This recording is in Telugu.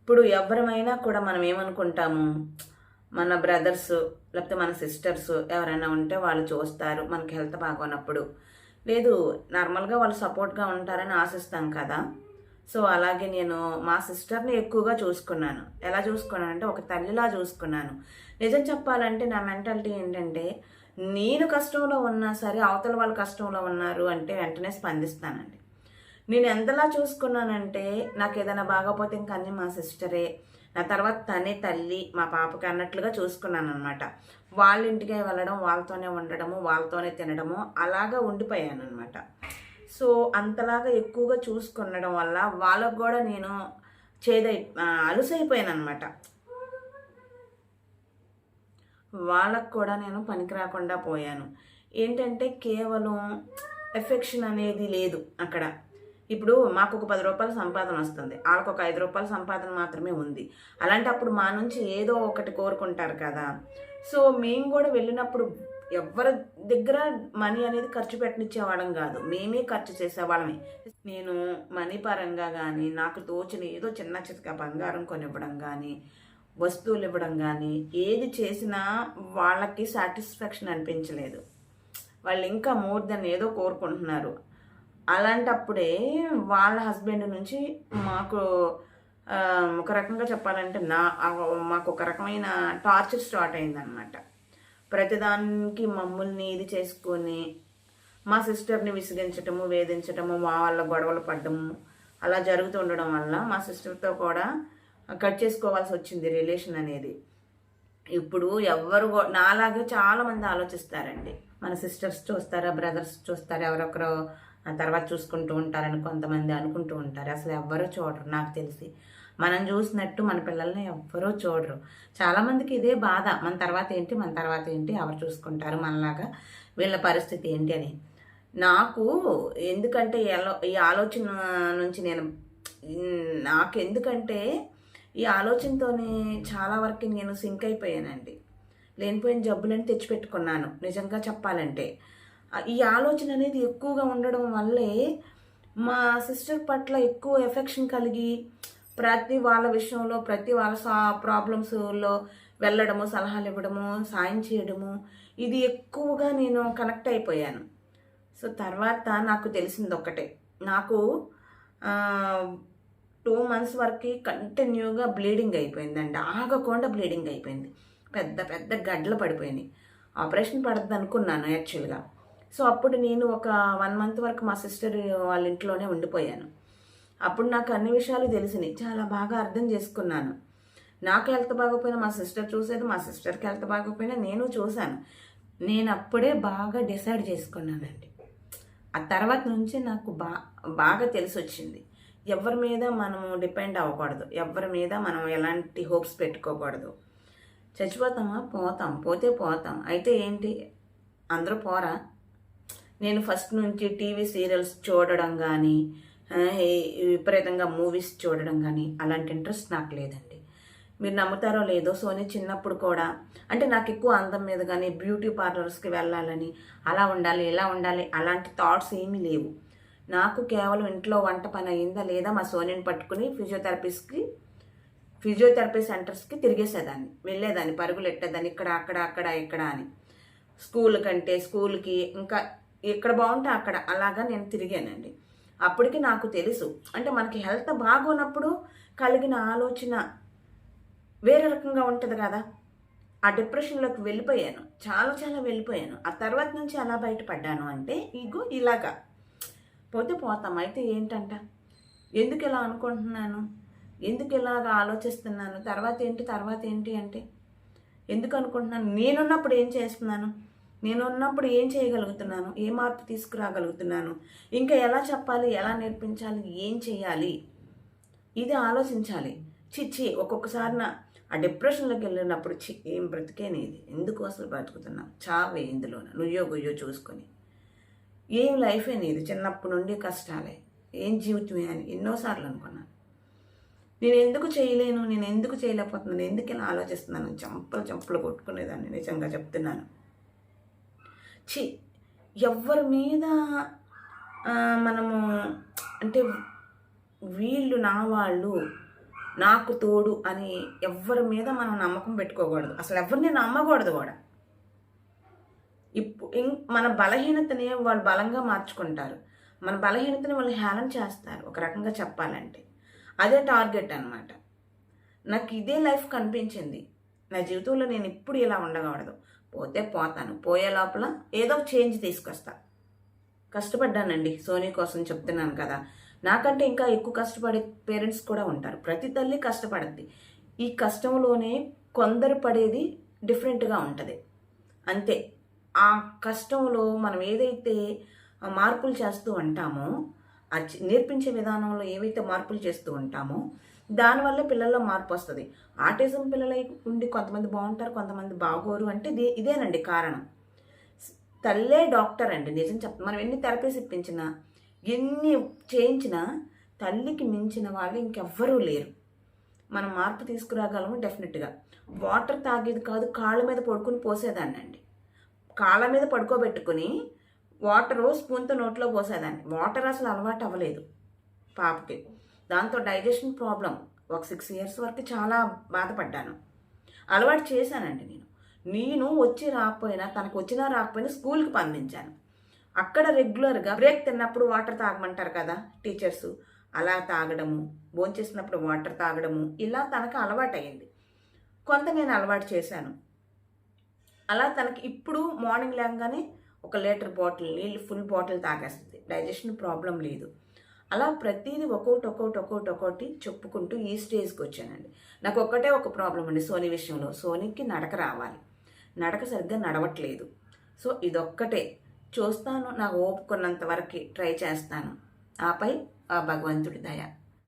ఇప్పుడు ఎవరమైనా కూడా మనం ఏమనుకుంటాము? మన బ్రదర్స్ లేకపోతే మన సిస్టర్స్ ఎవరైనా ఉంటే వాళ్ళు చూస్తారు మనకి హెల్త్ బాగోనప్పుడు. లేదు నార్మల్గా వాళ్ళు సపోర్ట్గా ఉంటారని ఆశిస్తాం కదా. సో అలాగే నేను మా సిస్టర్ని ఎక్కువగా చూసుకున్నాను. ఎలా చూసుకున్నాను అంటే ఒక తల్లిలా చూసుకున్నాను. నిజం చెప్పాలంటే నా మెంటాలిటీ ఏంటంటే నేను కష్టంలో ఉన్నా సరే అవతల వాళ్ళు కష్టంలో ఉన్నారు అంటే వెంటనే స్పందిస్తానండి. నేను ఎంతలా చూసుకున్నానంటే నాకు ఏదైనా బాగోపోతే ఇంక అన్నీ మా సిస్టరే. నా తర్వాత తనే తల్లి మా పాపకి అన్నట్లుగా చూసుకున్నాను అనమాట వాళ్ళ ఇంటికే వెళ్ళడం వాళ్ళతోనే ఉండడము వాళ్ళతోనే తినడము అలాగా ఉండిపోయాను అనమాట సో అంతలాగా ఎక్కువగా చూసుకునడం వల్ల వాళ్ళకు కూడా నేను చేదై ఆ, అలుసైపోయాను అనమాట వాళ్ళకు కూడా నేను పనికి రాకుండా పోయాను. ఏంటంటే కేవలం ఎఫెక్షన్ అనేది లేదు అక్కడ. ఇప్పుడు మాకు ఒక పది రూపాయల సంపాదన వస్తుంది. వాళ్ళకు ఒక ఐదు రూపాయల సంపాదన మాత్రమే ఉంది. అలాంటప్పుడు మా నుంచి ఏదో ఒకటి కోరుకుంటారు కదా. సో మేము కూడా వెళ్ళినప్పుడు ఎవరి దగ్గర మనీ అనేది ఖర్చు పెట్టనిచ్చేవాళ్ళం కాదు. మేమే ఖర్చు చేసేవాళ్ళమే. నేను మనీ పరంగా కానీ నాకు తోచిన ఏదో చిన్న చితక బంగారం కొనివ్వడం కానీ వస్తువులు ఇవ్వడం కానీ ఏది చేసినా వాళ్ళకి సాటిస్ఫాక్షన్ అనిపించలేదు. వాళ్ళు ఇంకా మోర్ దెన్ ఏదో కోరుకుంటున్నారు. అలాంటప్పుడే వాళ్ళ హస్బెండ్ నుంచి మాకు ఒక రకంగా చెప్పాలంటే నా మాకు ఒక రకమైన టార్చర్ స్టార్ట్ అయిందనమాట ప్రతిదానికి మమ్మల్ని ఇది చేసుకొని మా సిస్టర్ని విసిగించటము వేధించటము మా వాళ్ళ గొడవలు పడ్డము అలా జరుగుతూ ఉండడం వల్ల మా సిస్టర్తో కూడా కట్ చేసుకోవాల్సి వచ్చింది రిలేషన్ అనేది. ఇప్పుడు ఎవ్వరు నాలాగే చాలా మంది ఆలోచిస్తారండి. మన సిస్టర్స్ చూస్తారా బ్రదర్స్ చూస్తారా ఎవరొకరు తర్వాత చూసుకుంటూ ఉంటారని కొంతమంది అనుకుంటూ ఉంటారు. అసలు ఎవ్వరూ చూడరు నాకు తెలిసి. మనం చూసినట్టు మన పిల్లల్ని ఎవ్వరూ చూడరు. చాలామందికి ఇదే బాధ. మన తర్వాత ఏంటి మన తర్వాత ఏంటి ఎవరు చూసుకుంటారు మనలాగా? వీళ్ళ పరిస్థితి ఏంటి అని. నాకు ఎందుకంటే ఈ ఈ ఆలోచన నుంచి నేను నాకు ఎందుకంటే ఈ ఆలోచనతోనే చాలా వరకు నేను సింక్ అయిపోయానండి. లేనిపోయిన జబ్బులని తెచ్చిపెట్టుకున్నాను. నిజంగా చెప్పాలంటే. ఈ ఆలోచన అనేది ఎక్కువగా ఉండడం వల్లే మా సిస్టర్ పట్ల ఎక్కువ ఎఫెక్షన్ కలిగి ప్రతి వాళ్ళ విషయంలో ప్రతి వాళ్ళ సా ప్రాబ్లమ్స్లో వెళ్ళడము సలహాలు ఇవ్వడము సాయం చేయడము ఇది ఎక్కువగా నేను కనెక్ట్ అయిపోయాను. సో తర్వాత నాకు తెలిసింది ఒక్కటే. నాకు టూ మంత్స్ వరకు కంటిన్యూగా బ్లీడింగ్ అయిపోయిందండి. ఆగకుండా బ్లీడింగ్ అయిపోయింది. పెద్ద పెద్ద గడ్డలు పడిపోయినాయి. ఆపరేషన్ పడద్దు అనుకున్నాను యాక్చువల్గా. సో అప్పుడు నేను ఒక వన్ మంత్ వరకు మా సిస్టర్ వాళ్ళ ఇంట్లోనే ఉండిపోయాను. అప్పుడు నాకు అన్ని విషయాలు తెలిసినాయి. చాలా బాగా అర్థం చేసుకున్నాను. నాకు హెల్త్ బాగోపోయినా మా సిస్టర్ చూసేది మా సిస్టర్కి హెల్త్ బాగోపోయినా నేను చూశాను. నేను అప్పుడే బాగా డిసైడ్ చేసుకున్నానండి. ఆ తర్వాత నుంచి నాకు బా బాగా తెలిసి వచ్చింది ఎవరి మీద మనం డిపెండ్ అవ్వకూడదు. ఎవరి మీద మనం ఎలాంటి హోప్స్ పెట్టుకోకూడదు. చచ్చిపోతామా? పోతాం. పోతే పోతాం. అయితే ఏంటి? అందరూ పోరా? నేను ఫస్ట్ నుంచి టీవీ సీరియల్స్ చూడడం కానీ విపరీతంగా మూవీస్ చూడడం కానీ అలాంటి ఇంట్రెస్ట్ నాకు లేదండి. మీరు నమ్ముతారో లేదో సోనీ చిన్నప్పుడు కూడా అంటే నాకు ఎక్కువ అందం మీద కానీ బ్యూటీ పార్లర్స్కి వెళ్ళాలని అలా ఉండాలి ఇలా ఉండాలి అలాంటి థాట్స్ ఏమీ లేవు. నాకు కేవలం ఇంట్లో వంట పని అయిందా లేదా మా సోనీని పట్టుకుని ఫిజియోథెరపిస్ట్కి ఫిజియోథెరపీ సెంటర్స్కి తిరిగేసేదాన్ని. వెళ్ళేదాన్ని పరుగులు ఎట్టేదాన్ని ఇక్కడ అక్కడ అక్కడ ఇక్కడ అని. స్కూల్ కంటే స్కూల్కి ఇంకా ఎక్కడ బాగుంటే అక్కడ అలాగా నేను తిరిగానండి. అప్పటికి నాకు తెలుసు. అంటే మనకి హెల్త్ బాగున్నప్పుడు కలిగిన ఆలోచన వేరే రకంగా ఉంటుంది కదా. ఆ డిప్రెషన్లోకి వెళ్ళిపోయాను. చాలా చాలా వెళ్ళిపోయాను. ఆ తర్వాత నుంచి ఎలా బయటపడ్డాను అంటే ఇగో ఇలాగా. పోతే పోతాం. అయితే ఏంటంట? ఎందుకు ఇలా అనుకుంటున్నాను? ఎందుకు ఇలాగ ఆలోచిస్తున్నాను? తర్వాత ఏంటి? తర్వాత ఏంటి? అంటే ఎందుకు అనుకుంటున్నాను? నేనున్నప్పుడు ఏం చేస్తున్నాను? నేను ఉన్నప్పుడు ఏం చేయగలుగుతున్నాను? ఏ మార్పు తీసుకురాగలుగుతున్నాను? ఇంకా ఎలా చెప్పాలి? ఎలా నేర్పించాలి? ఏం చేయాలి? ఇది ఆలోచించాలి. చిచ్చి ఒక్కొక్కసారి నా ఆ డిప్రెషన్లోకి వెళ్ళినప్పుడు చి ఏం బ్రతికేనేది ఎందుకు అసలు బ్రతుకుతున్నాం చావే ఇందులో నుయ్యో గుయ్యో చూసుకొని. ఏం లైఫ్ అనేది చిన్నప్పటి నుండి కష్టాలే. ఏం జీవితమే అని ఎన్నోసార్లు అనుకున్నాను. నేను ఎందుకు చేయలేను? నేను ఎందుకు చేయలేకపోతున్నాను? ఎందుకు ఇలా ఆలోచిస్తున్నాను? చంపలు చంపలు కొట్టుకునేదాన్ని నిజంగా చెప్తున్నాను. చి ఎవరి మీద మనము అంటే వీళ్ళు నా వాళ్ళు నాకు తోడు అని ఎవరి మీద మనం నమ్మకం పెట్టుకోకూడదు. అసలు ఎవరిని నమ్మకూడదు కూడా. ఇప్పుడు మన బలహీనతని వాళ్ళు బలంగా మార్చుకుంటారు. మన బలహీనతని వాళ్ళు హేళన చేస్తారు ఒక రకంగా చెప్పాలంటే. అదే టార్గెట్ అన్నమాట. నాకు ఇదే లైఫ్ కనిపించింది. నా జీవితంలో నేను ఇప్పుడు ఇలా ఉండకూడదు. పోతే పోతాను. పోయే లోపల ఏదో ఒక చేంజ్ తీసుకొస్తా. కష్టపడ్డానండి. సోనీ కోసం చెప్తున్నాను కదా. నాకంటే ఇంకా ఎక్కువ కష్టపడే పేరెంట్స్ కూడా ఉంటారు. ప్రతి తల్లి కష్టపడద్ది. ఈ కష్టంలోనే కొందరు పడేది డిఫరెంట్గా ఉంటుంది. అంతే. ఆ కష్టంలో మనం ఏదైతే మార్పులు చేస్తూ ఉంటామో నేర్పించే విధానంలో ఏవైతే మార్పులు చేస్తూ ఉంటామో దానివల్ల పిల్లల్లో మార్పు వస్తుంది. ఆటిజం పిల్లలై ఉండి కొంతమంది బాగుంటారు కొంతమంది బాగోరు అంటే ఇదే ఇదేనండి కారణం. తల్లే డాక్టర్ అండి. నిజం చెప్తా మనం ఎన్ని థెరపీస్ ఇప్పించినా ఎన్ని చేయించినా తల్లికి మించిన వాళ్ళు ఇంకెవ్వరూ లేరు. మనం మార్పు తీసుకురాగలము డెఫినెట్గా. వాటర్ తాగేది కాదు కాళ్ళ మీద పడుకుని పోసేదాన్ని అండి కాళ్ళ మీద పడుకోబెట్టుకుని వాటరు స్పూన్తో నోట్లో పోసేదాన్ని. వాటర్ అసలు అలవాటు అవ్వలేదు పాపకి. దాంతో డైజెషన్ ప్రాబ్లం. ఒక సిక్స్ ఇయర్స్ వరకు చాలా బాధపడ్డాను. అలవాటు చేశానండి నేను. నేను వచ్చి రాకపోయినా తనకు వచ్చినా రాకపోయినా స్కూల్కి పంపించాను. అక్కడ రెగ్యులర్గా బ్రేక్ తిన్నప్పుడు వాటర్ తాగమంటారు కదా టీచర్స్. అలా తాగడము భోంచేసినప్పుడు వాటర్ తాగడము ఇలా తనకు అలవాటయింది. కొంత నేను అలవాటు చేశాను. అలా తనకి ఇప్పుడు మార్నింగ్ లేవగానే ఒక లీటర్ బాటిల్ నీళ్ళు ఫుల్ బాటిల్ తాగేస్తుంది. డైజెషన్ ప్రాబ్లం లేదు. అలా ప్రతిదీ ఒక్కొక్కటి ఒక్కొక్కటి ఒక్కొక్కటి ఒక్కొక్కటి చెప్పుకుంటూ ఈ స్టేజ్కి వచ్చానండి. నాకు ఒక్కటే ఒక ప్రాబ్లం అండి సోనీ విషయంలో. సోనీకి నడక రావాలి. నడక సరిగ్గా నడవట్లేదు. సో ఇదొక్కటే. చూస్తాను నాకు ఓపుకున్నంత వరకు ట్రై చేస్తాను. ఆపై ఆ భగవంతుడి దయ.